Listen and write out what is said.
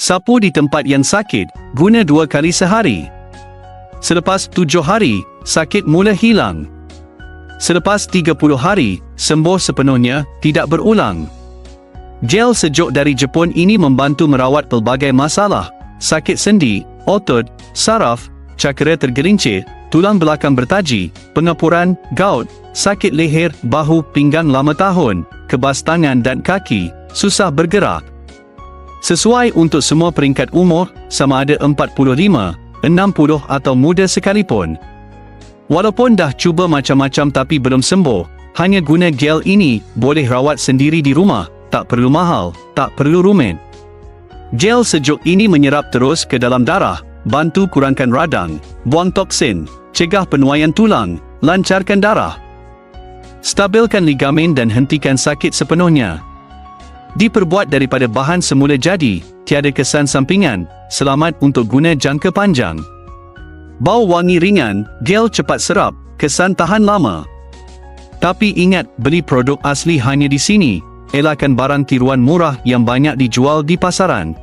Sapu di tempat yang sakit, guna dua kali sehari. Selepas tujuh hari, sakit mula hilang. Selepas 30 hari, sembuh sepenuhnya, tidak berulang. Gel sejuk dari Jepun ini membantu merawat pelbagai masalah, sakit sendi, otot, saraf, cakera tergelincir, tulang belakang bertaji, pengapuran, gout, sakit leher, bahu, pinggang lama tahun, kebas tangan dan kaki, susah bergerak. Sesuai untuk semua peringkat umur, sama ada 45, 60 atau muda sekalipun. Walaupun dah cuba macam-macam tapi belum sembuh, hanya guna gel ini boleh rawat sendiri di rumah, tak perlu mahal, tak perlu rumit. Gel sejuk ini menyerap terus ke dalam darah, bantu kurangkan radang, buang toksin, cegah penuaian tulang, lancarkan darah. Stabilkan ligamen dan hentikan sakit sepenuhnya. Diperbuat daripada bahan semula jadi, tiada kesan sampingan, selamat untuk guna jangka panjang. Bau wangi ringan, gel cepat serap, kesan tahan lama. Tapi ingat, beli produk asli hanya di sini. Elakkan barang tiruan murah yang banyak dijual di pasaran.